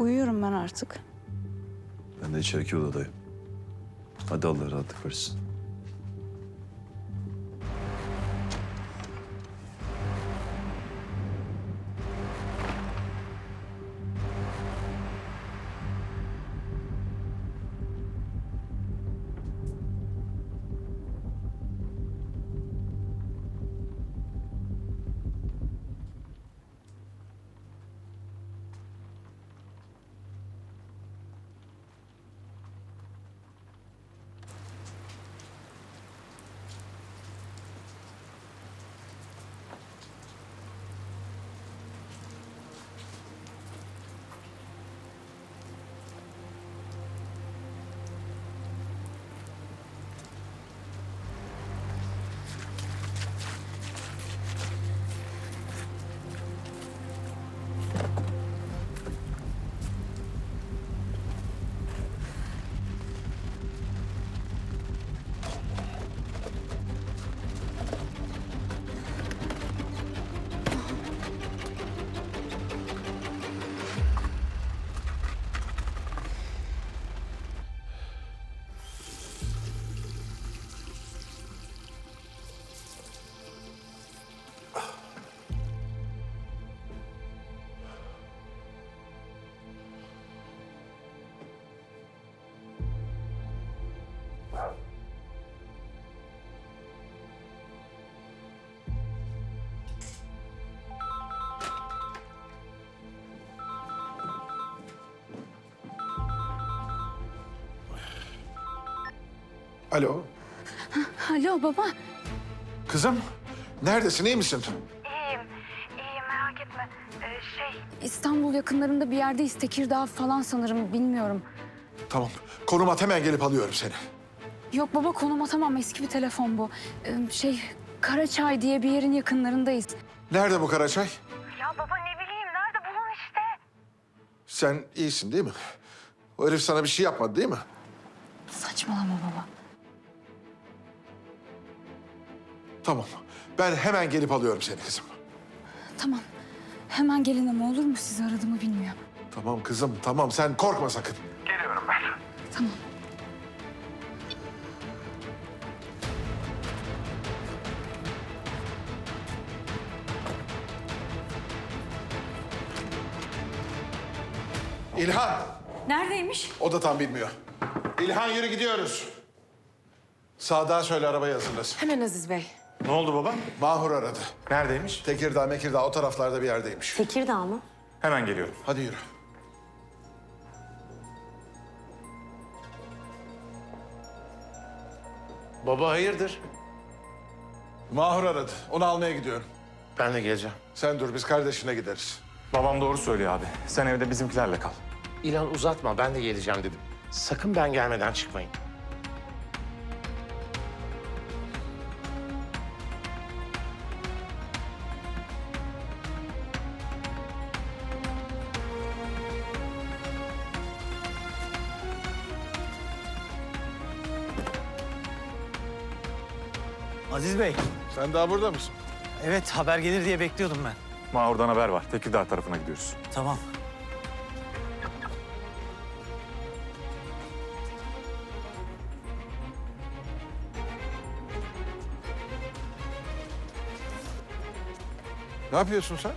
Uyuyorum ben artık. Ben de içeriki odadayım. Hadi Allah rahatlık versin. Alo. Alo baba. Kızım. Neredesin? iyi misin? İyiyim, iyiyim merak etme. Ee, şey, İstanbul yakınlarında bir yerdeyiz. Tekirdağ falan sanırım bilmiyorum. Tamam. Konum at hemen gelip alıyorum seni. Yok baba konum atamam. Eski bir telefon bu. Ee, şey Karaçay diye bir yerin yakınlarındayız. Nerede bu Karaçay? ya baba ne bileyim nerede bulun işte. Sen iyisin değil mi? O herif sana bir şey yapmadı değil mi? Saçmalama baba. Tamam. Ben hemen gelip alıyorum seni kızım. Tamam. Hemen gelin ama olur mu? Sizi aradığımı bilmiyor. Tamam kızım tamam sen korkma sakın. Tamam. İlhan. Neredeymiş? O da tam bilmiyor. İlhan yürü gidiyoruz. Sağdan söyle arabayı hazırlasın. Hemen Aziz Bey. Ne oldu baba? Mahur aradı. Neredeymiş? Tekirdağ, Mekirdağ o taraflarda bir yerdeymiş. Tekirdağ mı? Hemen geliyorum. Hadi yürü. Baba hayırdır? Mahur aradı. Onu almaya gidiyorum. Ben de geleceğim. Sen dur biz kardeşine gideriz. Babam doğru söylüyor abi. Sen evde bizimkilerle kal. İlan uzatma ben de geleceğim dedim. Sakın ben gelmeden çıkmayın. Aziz Bey, Sen daha burada mısın? evet haber gelir diye bekliyordum ben. Mahur'dan haber var. Tekirdağ tarafına gidiyoruz. Tamam. Ne yapıyorsun sen?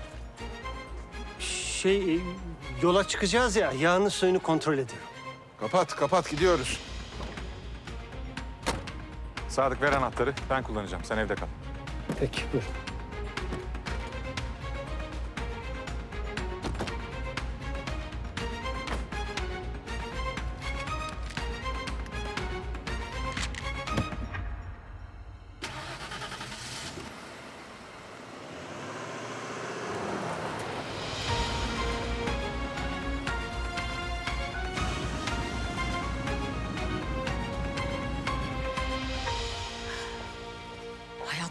Şey, e, yola çıkacağız ya, yağını suyunu kontrol ediyorum. Kapat, kapat gidiyoruz. Sadık ver anahtarı. Ben kullanacağım. Sen evde kal. Peki, buyur.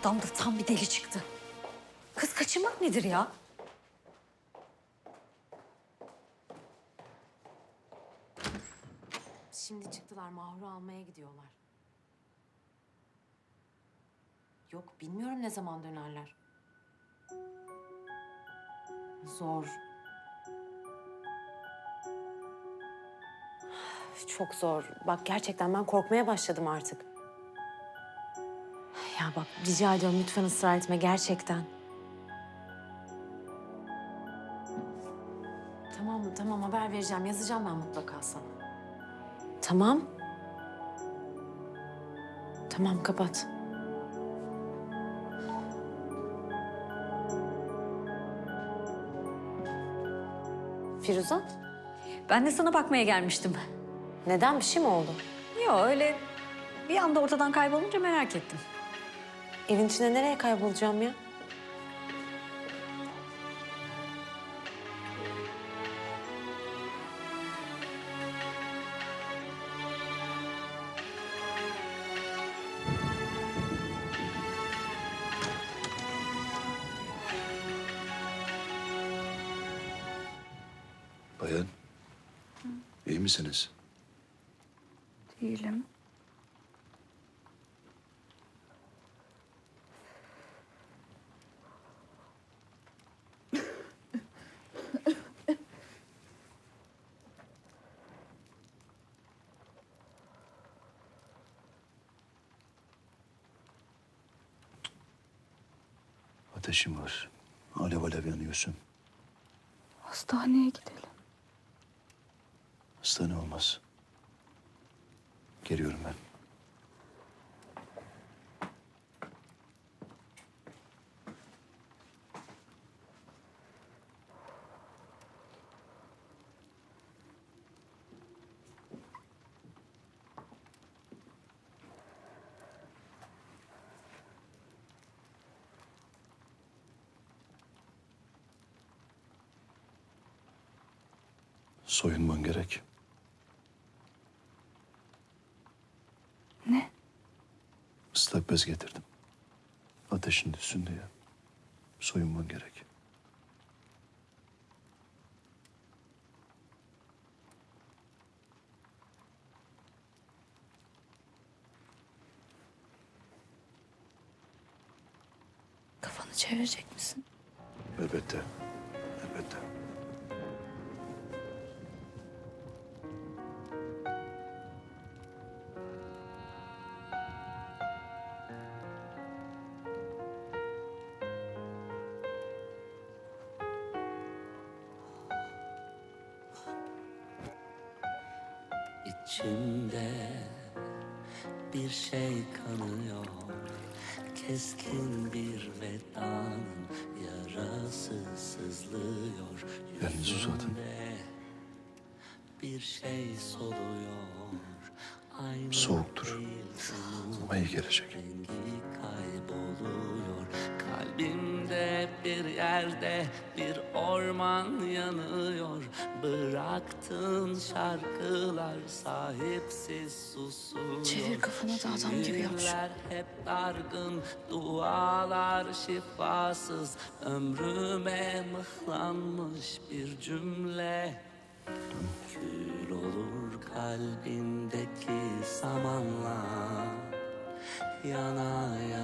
Adam da tam bir deli çıktı. Kız kaçırmak nedir ya? Şimdi çıktılar Mahur'u almaya gidiyorlar. Yok bilmiyorum ne zaman dönerler. Zor. çok zor. Bak gerçekten ben korkmaya başladım artık. Ya bak rica ediyorum lütfen ısrar etme gerçekten. Tamam tamam haber vereceğim. Yazacağım ben mutlaka sana. Tamam. Tamam kapat. Firuzan, Ben de sana bakmaya gelmiştim. neden bir şey mi oldu? Yok öyle bir anda ortadan kaybolunca merak ettim. Evin içinde nereye kaybolacağım ya? Bayan. iyi misiniz? Değilim. Ateşim var. Alev alev yanıyorsun. Hastaneye gidelim. Hastane olmaz. Geliyorum ben. Soyunman gerek. Ne? Islak bez getirdim. Ateşin düşsün diye. Soyunman gerek. Kafanı çevirecek misin? Elbette. Elbette. İçimde bir şey kanıyor Keskin bir vedanın yarası sızlıyor Elinizi uzatın. Bir şey soluyor Soğuktur. Ama iyi gelecek. Bir yerde bir orman yanıyor. Bıraktığın şarkılar sahipsiz susuyor. Çevir kafanı da adam gibi yap. Şiirler hep dargın, dualar şifasız. Ömrüme mıhlanmış bir cümle. Kül olur kalbindeki samanla yana yana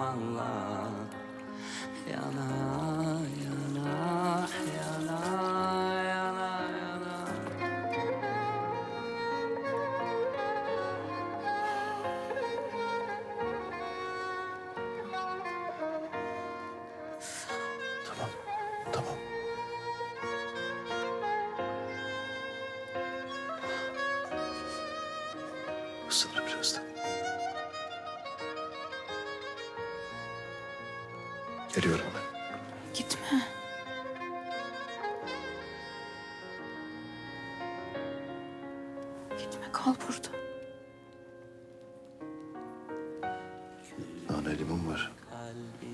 samanla Yana yana yana yana yana Tamam. Tamam. Isınır birazdan. Geliyorum ben. Gitme. Gitme kal burada. Nane limon var.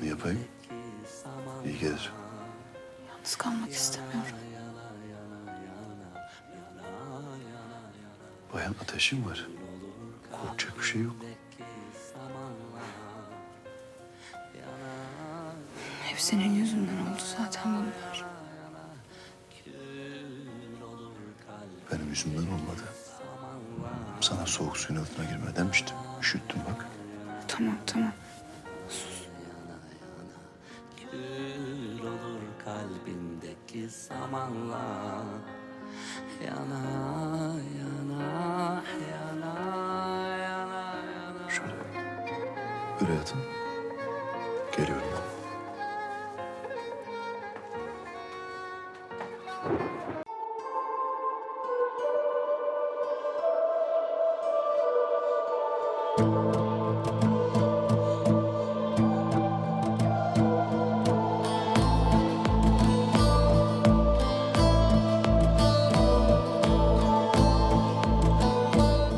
Ne yapayım? İyi gelir. Yalnız kalmak istemiyorum. Bayan ateşin var. Korkacak bir şey yok. Hep senin yüzünden oldu zaten bunlar. Benim yüzümden olmadı. Sana soğuk suyun altına girme demiştim. Üşüttüm bak. Tamam tamam. Kül olur kalbindeki zamanla Yana yana yana yana yana Şöyle. Böyle yatın.